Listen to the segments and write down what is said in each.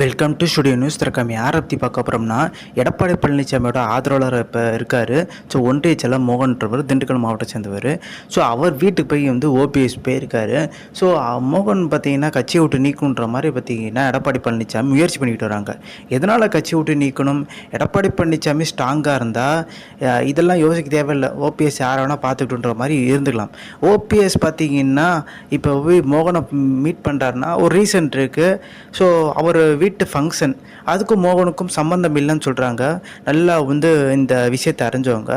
Welcome to studio news திறக்கம் யாரை பற்றி பார்க்க போகிறோம்னா எடப்பாடி பழனிசாமியோட ஆதரவாளர் இப்போ இருக்கார். ஸோ ஒன்றிய செல்ல மோகன்றவர் திண்டுக்கல் மாவட்டத்தை சேர்ந்தவர். ஸோ அவர் வீட்டுக்கு போய் வந்து ஓபிஎஸ் போயிருக்காரு ஸோ மோகன் பார்த்தீங்கன்னா கட்சியை விட்டு நீக்கணுன்ற மாதிரி பார்த்தீங்கன்னா எடப்பாடி பழனிசாமி முயற்சி பண்ணிக்கிட்டு வராங்க. எதனால் கட்சியை விட்டு நீக்கணும்? எடப்பாடி பழனிசாமி ஸ்ட்ராங்காக இருந்தால் இதெல்லாம் யோசிக்க தேவையில்லை. ஓபிஎஸ் யாரை வேணால் பார்த்துக்கிட்டுன்ற மாதிரி இருந்துக்கலாம். ஓபிஎஸ் பார்த்தீங்கன்னா இப்போ போய் மோகனை மீட் பண்ணுறாருன்னா ஒரு ரீசன் இருக்குது ஸோ அவர் வீட்டு ஃபங்க்ஷன் அதுக்கும் மோகனுக்கும் சம்மந்தம் இல்லைன்னு சொல்கிறாங்க நல்லா வந்து இந்த விஷயத்தை அறிஞ்சவங்க.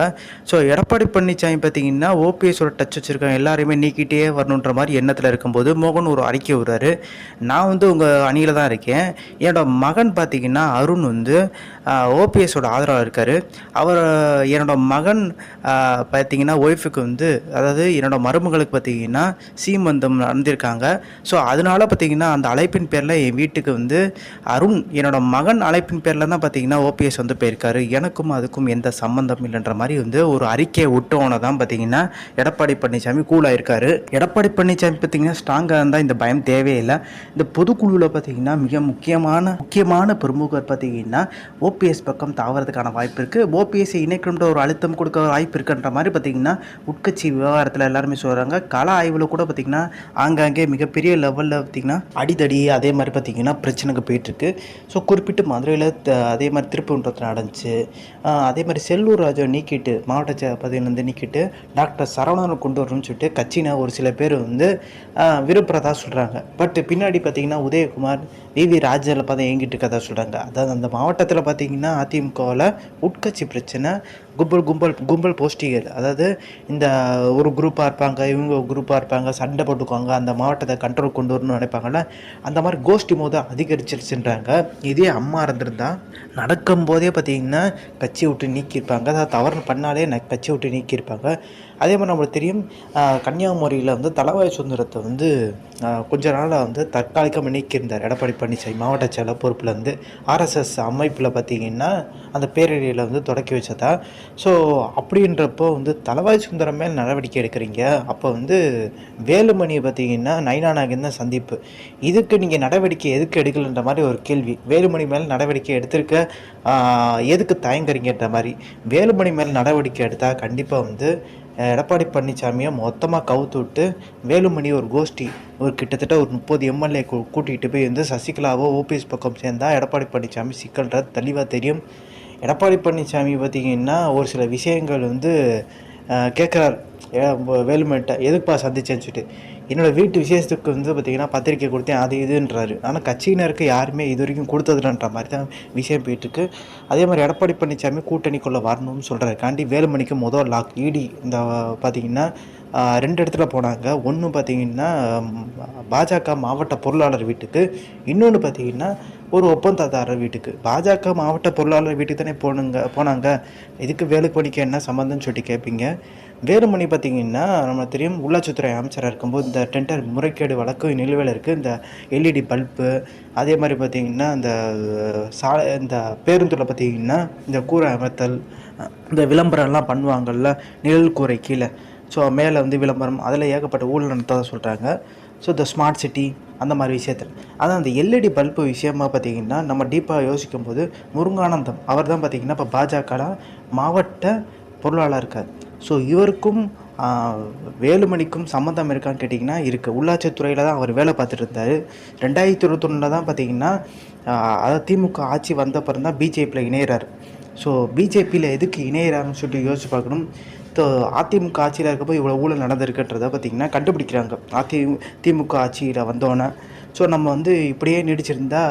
ஸோ எடப்பாடி பழனிசாமி பார்த்தீங்கன்னா ஓபிஎஸோட டச் வச்சுருக்காங்க. எல்லாரையுமே நீக்கிட்டே வரணுன்ற மாதிரி எண்ணத்தில் இருக்கும்போது மோகன் ஒரு அறிக்கை விடுறாரு. நான் வந்து உங்கள் அணியில் தான் இருக்கேன். என்னோட மகன் பார்த்தீங்கன்னா அருண் வந்து ஓபிஎஸோட ஆதரவாக இருக்கார். அவர் என்னோட மகன் பார்த்தீங்கன்னா ஒய்ஃபுக்கு வந்து அதாவது என்னோட மருமகளுக்கு பார்த்தீங்கன்னா சீமந்தம் நடந்திருக்காங்க. ஸோ அதனால பார்த்தீங்கன்னா அந்த அழைப்பின் பேரில் என் வீட்டுக்கு வந்து அருண் என்னோட மகன் அழைப்பின் பேரில் தான் பார்த்தீங்கன்னா ஓபிஎஸ் வந்து போயிருக்காரு. எனக்கும் அதுக்கும் எந்த சம்மந்தம் இல்லைன்ற மாதிரி வந்து ஒரு அறிக்கையை விட்டவனை தான் பார்த்தீங்கன்னா எடப்பாடி பழனிசாமி கூலாக இருக்காரு எடப்பாடி பழனிசாமி பார்த்தீங்கன்னா ஸ்ட்ராங்காக இருந்தால் இந்த பயம் தேவையில்லை. இந்த பொதுக்குழுவில் பார்த்தீங்கன்னா மிக முக்கியமான முக்கியமான பிரமுகர் பார்த்தீங்கன்னா ஓபிஎஸ் பக்கம் தாவறதுக்கான வாய்ப்பு இருக்குது ஓபிஎஸ்ஸை இணைக்கணுன்ற ஒரு அழுத்தம் கொடுக்க வாய்ப்பு இருக்குன்ற மாதிரி பார்த்தீங்கன்னா உட்கட்சி விவகாரத்தில் எல்லாருமே சொல்கிறாங்க கள ஆய்வில் கூட பார்த்தீங்கன்னா ஆங்காங்கே மிகப்பெரிய லெவலில் பார்த்தீங்கன்னா அடிதடி அதே மாதிரி பார்த்தீங்கன்னா பிரச்சனைக்கு போயிட்டுருக்கு. ஸோ குறிப்பிட்டு மதுரையில் அதே மாதிரி திருப்பூன்றத்தில் நடந்துச்சு அதே மாதிரி செல்லூர் ராஜா நீக்கிட்டு மாவட்ட பதவியிலேருந்து நீக்கிட்டு டாக்டர் சரவணனை கொண்டு வரணும்னு சொல்லிட்டு கட்சினா ஒரு சில பேர் வந்து ஆஹ் சொல்கிறாங்க பட் பின்னாடி பார்த்தீங்கன்னா உதயகுமார் வி வி ராஜில் பார்த்து இயங்கிட்டு இருக்கதா சொல்கிறாங்க அதாவது அந்த மாவட்டத்தில் பார்த்தீங்கன்னா அதிமுகவில் உட்கட்சி பிரச்சனை கும்பல் கும்பல் கும்பல் போஸ்டிகர் அதாவது இந்த ஒரு குரூப்பாக இருப்பாங்க இவங்க ஒரு குரூப்பாக இருப்பாங்க சண்டை போட்டுக்குவாங்க அந்த மாவட்டத்தை கண்ட்ரோல் கொண்டு வரணும்னு நினைப்பாங்கல்ல அந்த மாதிரி கோஷ்டி மோதம் அதிகரிச்சிருச்சுன்றாங்க. இதே அம்மா இருந்திருந்தா நடக்கும்போதே பார்த்தீங்கன்னா கட்சி விட்டு நீக்கியிருப்பாங்க. அதாவது தவறு பண்ணாலே கட்சியை கட்சி விட்டு நீக்கியிருப்பாங்க. அதே மாதிரி நம்மளுக்கு தெரியும் கன்னியாகுமரியில் வந்து தலைவாய் சுதந்திரத்தை வந்து கொஞ்ச நாளாக வந்து தற்காலிகமாக நீக்கியிருந்தார். எடப்பாடி பழனிசாமி மாவட்ட செயலர் பொறுப்பில் வந்து ஆர்எஸ்எஸ் அமைப்பில் பார்த்தீங்கன்னா அந்த பேரணியில் வந்து தொடக்கி வச்சதா? ஸோ அப்படின்றப்போ வந்து தலவாய் சுந்தரம் மேல் நடவடிக்கை எடுக்கிறீங்க. அப்போ வந்து வேலுமணியை பார்த்தீங்கன்னா நைனா நாகேந்திரன் சந்திப்பு. இதுக்கு நீங்கள் நடவடிக்கை எதுக்கு எடுக்கலன்ற மாதிரி ஒரு கேள்வி. வேலுமணி மேல் நடவடிக்கை எடுத்திருக்க எதுக்கு தயங்குறீங்கன்ற மாதிரி. வேலுமணி மேல் நடவடிக்கை எடுத்தால் கண்டிப்பாக வந்து எடப்பாடி பழனிசாமியை மொத்தமாக கவுத்து விட்டு வேலுமணி ஒரு கோஷ்டி ஒரு கிட்டத்தட்ட ஒரு முப்பது எம்எல்ஏ கூட்டிகிட்டு போய் வந்து சசிகலாவோ ஓபிஎஸ் பக்கம் சேர்ந்தா எடப்பாடி பழனிசாமி சிக்கல்றது தெளிவாக தெரியும். எடப்பாடி பழனிசாமி பார்த்தீங்கன்னா ஒரு சில விஷயங்கள் வந்து கேட்குறார். வேலுமணிட்ட எதுக்குப்பா சந்திச்சேன்னு சொல்லிட்டு. என்னோடய வீட்டு விசேஷத்துக்கு வந்து பார்த்திங்கன்னா பத்திரிக்கை கொடுத்தேன் அது இதுன்றாரு. ஆனால் கட்சியினருக்கு யாருமே இது வரைக்கும் கொடுத்ததுன்ற மாதிரி தான் விஷயம் போயிட்டுருக்கு. அதே மாதிரி எடப்பாடி பழனிசாமி கூட்டணிக்குள்ளே வரணும்னு சொல்கிறாரு காண்டி வேலுமணிக்கு முதல் லாக் இடி இந்த பார்த்தீங்கன்னா ரெண்டு இடத்துல போனாங்க. ஒன்று பார்த்தீங்கன்னா பாஜக மாவட்ட பொருளாளர் வீட்டுக்கு இன்னொன்று பார்த்தீங்கன்னா ஒரு ஒப்பந்ததாரர் வீட்டுக்கு. பாஜக மாவட்ட பொருளாளர் வீட்டுக்கு தானே போனுங்க போனாங்க. இதுக்கு வேலுமணிக்கு என்ன சம்மந்தம்னு சொல்லிட்டு கேட்பீங்க வேலுமணி பார்த்தீங்கன்னா நம்ம தெரியும் உள்ளாட்சித்துறை அமைச்சராக இருக்கும்போது இந்த டெண்டர் முறைகேடு வழக்கு நிலுவையில் இருக்குது இந்த எல்இடி பல்பு அதே மாதிரி பார்த்தீங்கன்னா இந்த சா இந்த பேருந்தில் பார்த்தீங்கன்னா இந்த கூரை அமர்த்தல் இந்த விளம்பரம்லாம் பண்ணுவாங்கள்ல நிழல் கூரை கீழே. ஸோ மேலே வந்து விளம்பரம் அதில் ஏகப்பட்ட ஊழல் நடத்ததாக சொல்கிறாங்க ஸோ இந்த ஸ்மார்ட் சிட்டி அந்த மாதிரி விஷயத்தில். அதான் அந்த எல்இடி பல்பு விஷயமா பார்த்தீங்கன்னா நம்ம டீப்பாக யோசிக்கும் போது முருங்கானந்தம் அவர் தான் பார்த்தீங்கன்னா இப்போ பாஜக மாவட்ட பொருளாளர் இருக்கார். ஸோ இவருக்கும் வேலுமணிக்கும் சம்மந்தம் இருக்கான்னு கேட்டிங்கன்னா இருக்குது உள்ளாட்சித்துறையில் தான் அவர் வேலை பார்த்துட்டு இருந்தார். ரெண்டாயிரத்தி இருபத்தொன்னில் தான் பார்த்தீங்கன்னா அதாவது திமுக ஆட்சி வந்த அப்புறம் தான் பிஜேபியில் இணையிறார். ஸோ பிஜேபியில் எதுக்கு இணையிறாருன்னு சொல்லிட்டு யோசிச்சு பார்க்கணும். அதிமுக ஆட்சியில் இருக்கப்போ இவ்வளோ ஊழல் நடந்திருக்குன்றதை பார்த்திங்கன்னா கண்டுபிடிக்கிறாங்க. அதி திமுக ஆட்சியில் வந்தோன்னே ஸோ நம்ம வந்து இப்படியே நீடிச்சிருந்தா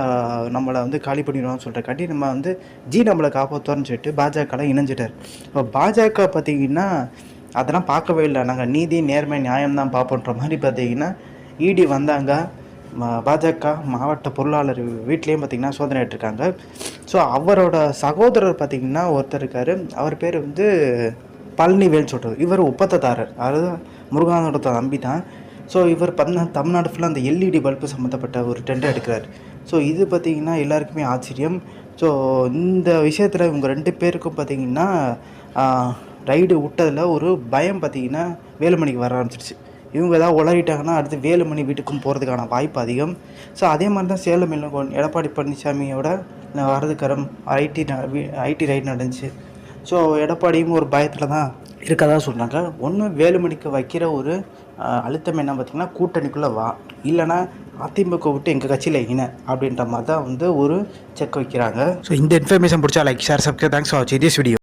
நம்மளை வந்து காலி பண்ணிடுவோம்னு சொல்கிறக்காண்டி நம்ம வந்து ஜி நம்மளை காப்பாற்றுவோம்னு சொல்லிட்டு பாஜகலாம் இணைஞ்சிட்டார். இப்போ பாஜக பார்த்தீங்கன்னா அதெல்லாம் பார்க்கவே இல்லை. நாங்கள் நீதி நேர்மை நியாயம் தான் பார்ப்போன்ற மாதிரி பார்த்தீங்கன்னா இடி வந்தாங்க. பாஜக மாவட்ட பொருளாளர் வீட்லேயும் பார்த்தீங்கன்னா சோதனை இருக்காங்க ஸோ அவரோட சகோதரர் பார்த்திங்கன்னா ஒருத்தர் இருக்கார். அவர் பேர் வந்து பழனிவேல் சொல்கிறது இவர் ஒப்பந்ததாரர். அதாவது முருகானோட தம்பி தான். ஸோ இவர் பண்ண தமிழ்நாடு ஃபுல்லாக அந்த எல்இடி பல்பு சம்மந்தப்பட்ட ஒரு டெண்டர் எடுக்கிறார். ஸோ இது பார்த்திங்கன்னா எல்லாருக்குமே ஆச்சரியம். ஸோ இந்த விஷயத்தில் இவங்க ரெண்டு பேருக்கும் பார்த்திங்கன்னா ரைடு விட்டதில் ஒரு பயம் பார்த்திங்கன்னா வேலுமணிக்கு வர ஆரம்பிச்சிருச்சு. இவங்க ஏதாவது உளறிட்டாங்கன்னா அடுத்து வேலுமணி வீட்டுக்கும் போகிறதுக்கான வாய்ப்பு அதிகம். ஸோ அதே மாதிரி தான் சேலம் இல்லை எடப்பாடி பழனிசாமியோட வரதுக்கரம் ஐடி ஐடி ரைட் நடந்துச்சு. ஸோ எடப்பாடியும் ஒரு பயத்தில் தான் இருக்கதா சொல்கிறாங்க ஒன்று வேலுமணிக்கு வைக்கிற ஒரு அழுத்தம் என்ன பார்த்திங்கன்னா கூட்டணிக்குள்ளே வா. இல்லைன்னா அதிமுக விட்டு எங்கள் கட்சியில் இன அப்படின்ற மாதிரி தான் வந்து ஒரு செக் வைக்கிறாங்க. ஸோ இந்த இன்ஃபர்மேஷன் பிடிச்சா like share subscribe thanks for வாட்சிங் திஸ் வீடியோ